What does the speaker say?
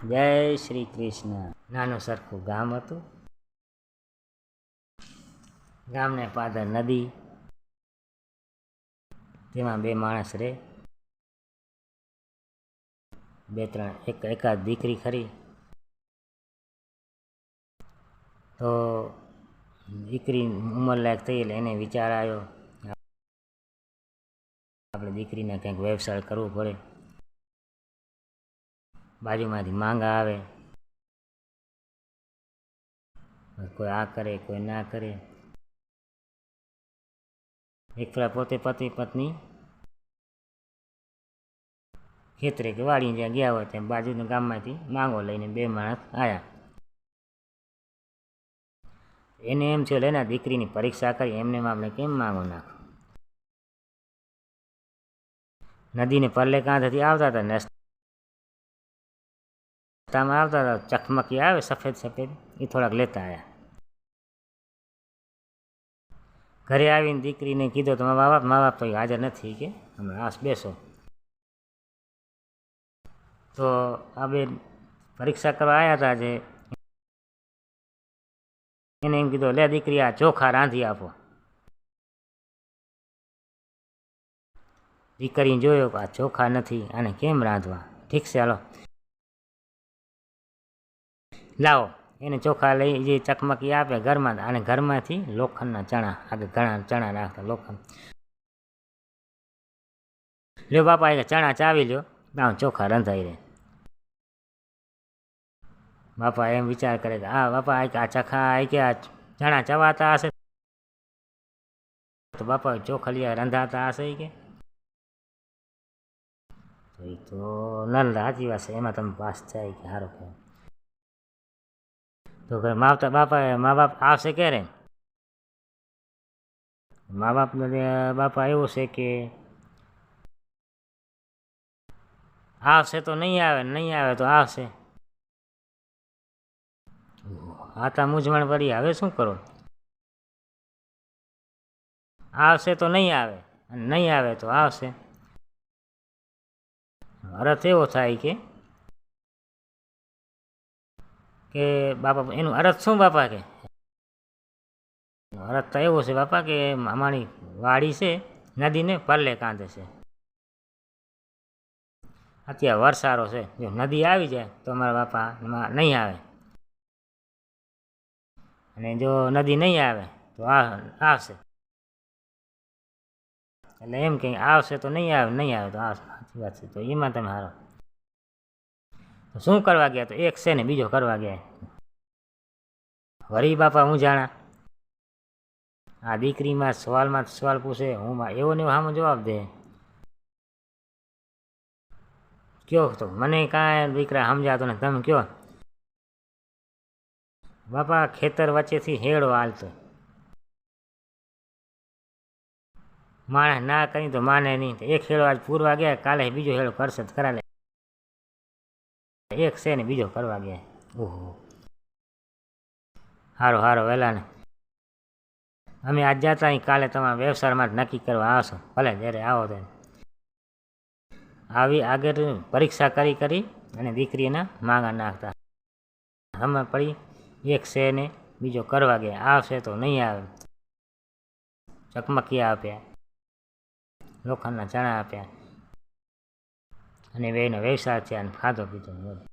જય શ્રી કૃષ્ણ. નાનું સરખું ગામ હતું. ગામને પાદર નદી. તેમાં બે માણસ રહે બે ત્રણ એક એકાદ દીકરી ખરી. તો દીકરી ઉંમરલાયક થઈ એટલે એને વિચાર આવ્યો આપણે દીકરીને કંઈક વ્યવસાય કરવો પડે. બાજુમાંથી માંગા આવે. કોઈ આ કરે, કોઈ ના કરે. એક પોતે પતિ પત્ની ખેતરે કે વાડી જ્યાં ગયા હોય ત્યાં બાજુના ગામમાંથી માંગો લઈને બે માણસ આવ્યા એને એમ છે લે ને દીકરીની પરીક્ષા કરી, એમને આપણે કેમ માંગો નાખો? નદીને પરલે કાંઠેથી આવતા હતા રસ્તામાં આવતા હતા, ચકમકી આવે સફેદ સફેદ એ થોડાક લેતા આવ્યા ઘરે આવીને દીકરીને કીધો તો મા બાપ મા બાપ તો હાજર નથી કે, હમણાં આસ બેસો. તો આ બે પરીક્ષા કરવા આવ્યા હતા જે એને એમ કીધું, લે દીકરી, આ ચોખા રાંધી આપો. દીકરીને જોયો આ ચોખા નથી, આને કેમ રાંધવા? ઠીક છે, હાલો. લાવો. એને ચોખા લઈ જે ચકમકી આપે ઘરમાં અને ઘરમાંથી લોખંડના ચણા આગળ ઘણા ચણા નાખતા લોખંડ. લ્યો બાપા એ ચણા ચાવી લ્યો. આમ ચોખા રંધાઈ રહે. બાપા એમ વિચાર કરે કે આ બાપા, આ ચખા, આ કે આ ચણા ચવાતા હશે. તો બાપા ચોખલિયા રંધાતા હશે કે. તો નલ સાચી વાત છે એમાં તમે પાસ થાય કે સારું કહેવાય. તો કે માવતા બાપા મા બાપ આવશે ક્યારે મા બાપને બાપા એવું છે કે આવશે તો નહીં આવે નહીં આવે તો આવશે આતા મૂંઝવણ પડી. હવે શું કરો? આવશે તો નહીં આવે, અને નહીં આવે તો આવશે અર્થ એવો થાય કે કે બાપા, એનું અરથ શું બાપા કે? અરથ તો એવો છે બાપા કે અમારી વાડી છે, નદીને પરલે કાંધે છે. અત્યારે વરસારો છે, જો નદી આવી જાય તો અમારા બાપા નહીં આવે. અને જો નદી નહીં આવે તો આવશે. એટલે એમ કંઈ આવશે તો નહીં આવે નહીં આવે તો આવશે. સાચી વાત છે, તો એમાં તમે હારો. શું કરવા ગયા? તો એક છે ને, બીજો કરવા ગયા. વરી બાપા, હું જાણા? આ દીકરીમાં સવાલમાં સવાલ પૂછે. હું એવો ને સામે જવાબ દે. કયો તો? મને કાંઈ દીકરા સમજાતો ને તમે કયો? બાપા, ખેતર વચ્ચેથી હેડો હાલતો માણસ ના કરી તો માને નહીં. એક હેડો આજ પૂરવા ગયા, કાલે બીજો હેડો કરશે તો કરા લે એક છે ને બીજો કરવા ગયા. ઓહો. હારો હારો વહેલા ને અમે આજ જતા અહીં, કાલે તમારા વ્યવસાયમાં નક્કી કરવા આવશો. ભલે, જ્યારે આવો તો આવી આગળ પરીક્ષા કરી કરી અને દીકરીના માંગા નાખતા. અમે પડી, એક છે ને બીજો કરવા ગયા. આવશે તો નહીં આવે. ચકમકિયા આપ્યા. લોખંડના ચણા આપ્યા. અને બેનો વ્યવસાય છે અને ખાધો પીધો.